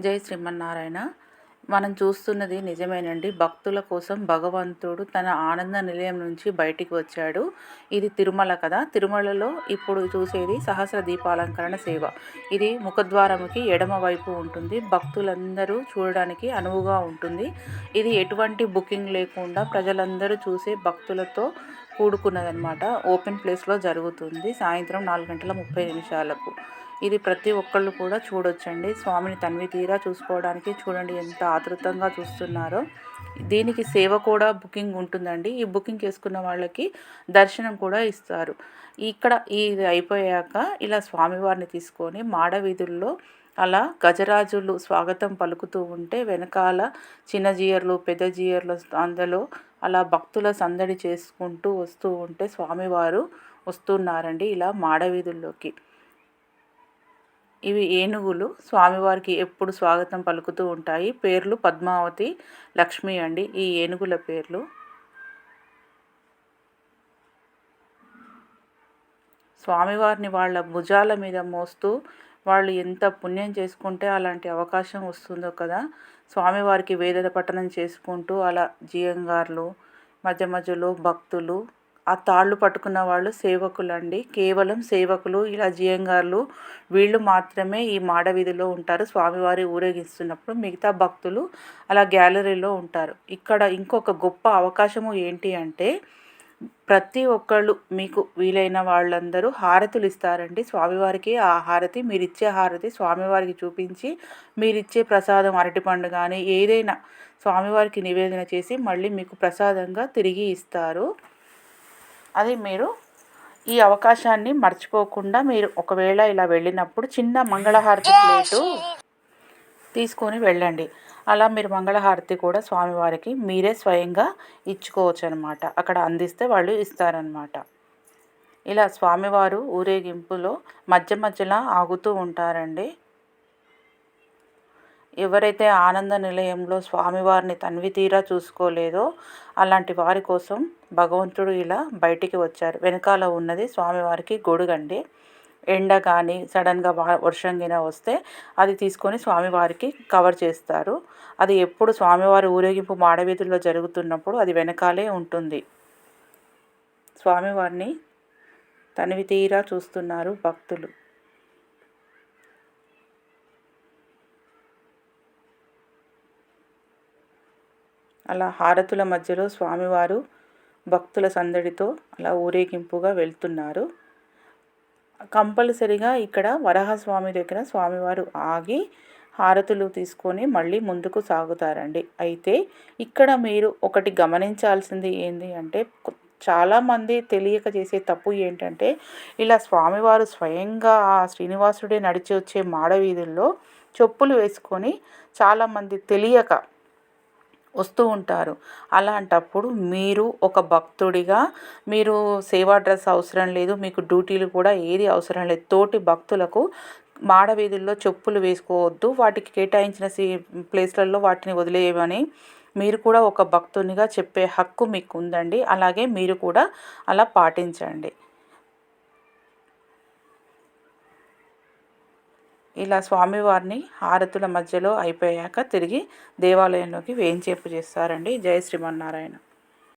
జై శ్రీమన్నారాయణ. మనం చూస్తున్నది నిజమేనండి. భక్తుల కోసం భగవంతుడు తన ఆనంద నిలయం నుంచి బయటికి వచ్చాడు. ఇది తిరుమల కదా. తిరుమలలో ఇప్పుడు చూసేది సహస్ర దీపాలంకరణ సేవ. ఇది ముఖద్వారముకి ఎడమ వైపు ఉంటుంది. భక్తులందరూ చూడడానికి అనువుగా ఉంటుంది. ఇది ఎటువంటి బుకింగ్ లేకుండా ప్రజలందరూ చూసే భక్తులతో కూడుకున్నదనమాట ఓపెన్ ప్లేస్లో జరుగుతుంది సాయంత్రం నాలుగు గంటల ముప్పై నిమిషాలకు. ఇది ప్రతి ఒక్కళ్ళు కూడా చూడొచ్చండి. స్వామిని తన్వి తీరా చూసుకోవడానికి చూడండి ఎంత ఆతృతంగా చూస్తున్నారో. దీనికి సేవ కూడా బుకింగ్ ఉంటుందండి. ఈ బుకింగ్ చేసుకున్న వాళ్ళకి దర్శనం కూడా ఇస్తారు. ఇక్కడ ఇది అయిపోయాక ఇలా స్వామివారిని తీసుకొని మాడ వీధుల్లో అలా గజరాజులు స్వాగతం పలుకుతూ ఉంటే వెనకాల చిన్న జీయర్లు పెద్ద జీయర్లు అందులో అలా భక్తుల సందడి చేసుకుంటూ వస్తూ ఉంటే స్వామివారు వస్తున్నారండి ఇలా మాడవీధుల్లోకి ఇవి ఏనుగులు. స్వామివారికి ఎప్పుడు స్వాగతం పలుకుతూ ఉంటాయి. పేర్లు పద్మావతి లక్ష్మి అండి. ఈ ఏనుగుల పేర్లు. స్వామివారిని వాళ్ళ భుజాల మీద మోస్తూ వాళ్ళు ఎంత పుణ్యం చేసుకుంటే అలాంటి అవకాశం వస్తుందో కదా. స్వామివారికి వేద పఠనం చేసుకుంటూ అలా జియంగార్లు మధ్య మధ్యలో భక్తులు ఆ తాళ్ళు పట్టుకున్న వాళ్ళు సేవకులండి. కేవలం సేవకులు ఇలా జియంగార్లు వీళ్ళు మాత్రమే ఈ మాడ వీధిలో ఉంటారు. స్వామివారి ఊరేగిస్తున్నప్పుడు మిగతా భక్తులు అలా గ్యాలరీలో ఉంటారు. ఇక్కడ ఇంకొక గొప్ప అవకాశము ఏంటి అంటే ప్రతి ఒక్కళ్ళు మీకు వీలైన వాళ్ళందరూ హారతులు ఇస్తారండి. స్వామివారికి ఆ హారతి మీరు ఇచ్చే హారతి స్వామివారికి చూపించి మీరిచ్చే ప్రసాదం అరటిపండు కానీ ఏదైనా స్వామివారికి నివేదన చేసి మళ్ళీ మీకు ప్రసాదంగా తిరిగి ఇస్తారు. అది మీరు ఈ అవకాశాన్ని మర్చిపోకుండా మీరు ఒకవేళ ఇలా వెళ్ళినప్పుడు చిన్న మంగళహారతి ప్లేటు తీసుకొని వెళ్ళండి. అలా మీరు మంగళహారతి కూడా స్వామివారికి మీరే స్వయంగా ఇచ్చుకోవచ్చు అనమాట అక్కడ అందిస్తే వాళ్ళు ఇస్తారనమాట. ఇలా స్వామివారు ఊరేగింపులో మధ్య మధ్యలో ఆగుతూ ఉంటారండి. ఎవరైతే ఆనంద నిలయంలో స్వామివారిని తన్వి తీరా చూసుకోలేదో అలాంటి వారి కోసం భగవంతుడు ఇలా బయటికి వచ్చారు. వెనకాల ఉన్నది స్వామివారికి గొడుగండి. ఎండ కానీ సడన్గా వర్షం గిన వస్తే అది తీసుకొని స్వామివారికి కవర్ చేస్తారు. అది ఎప్పుడు స్వామివారి ఊరేగింపు మాడవీధుల్లో జరుగుతున్నప్పుడు అది వెనకాలే ఉంటుంది. స్వామివారిని తనివి తీరా చూస్తున్నారు భక్తులు. అలా హారతుల మధ్యలో స్వామివారు భక్తుల సందడితో అలా ఊరేగింపుగా వెళ్తున్నారు. కంపల్సరిగా ఇక్కడ వరహస్వామి దగ్గర స్వామివారు ఆగి హారతులు తీసుకొని మళ్ళీ ముందుకు సాగుతారండి. అయితే ఇక్కడ మీరు ఒకటి గమనించాల్సింది ఏంటి అంటే చాలామంది తెలియక చేసే తప్పు ఏంటంటే ఇలా స్వామివారు స్వయంగా ఆ శ్రీనివాసుడే నడిచి వచ్చే మాడవీధుల్లో చెప్పులు వేసుకొని చాలామంది తెలియక వస్తూ ఉంటారు. అలాంటప్పుడు మీరు ఒక భక్తుడిగా మీరు సేవా డ్రెస్ అవసరం లేదు మీకు డ్యూటీలు కూడా ఏది అవసరం లేదు తోటి భక్తులకు మాడవీధుల్లో చెప్పులు వేసుకోవద్దు వాటికి కేటాయించిన సీ ప్లేస్లలో వాటిని వదిలేయమని మీరు కూడా ఒక భక్తునిగా చెప్పే హక్కు మీకు ఉందండి అలాగే మీరు కూడా అలా పాటించండి. ఇలా స్వామివారిని హారతుల మధ్యలో అయిపోయాక తిరిగి దేవాలయంలోకి వేయించేపు చేస్తారండి. జయ శ్రీమన్నారాయణ.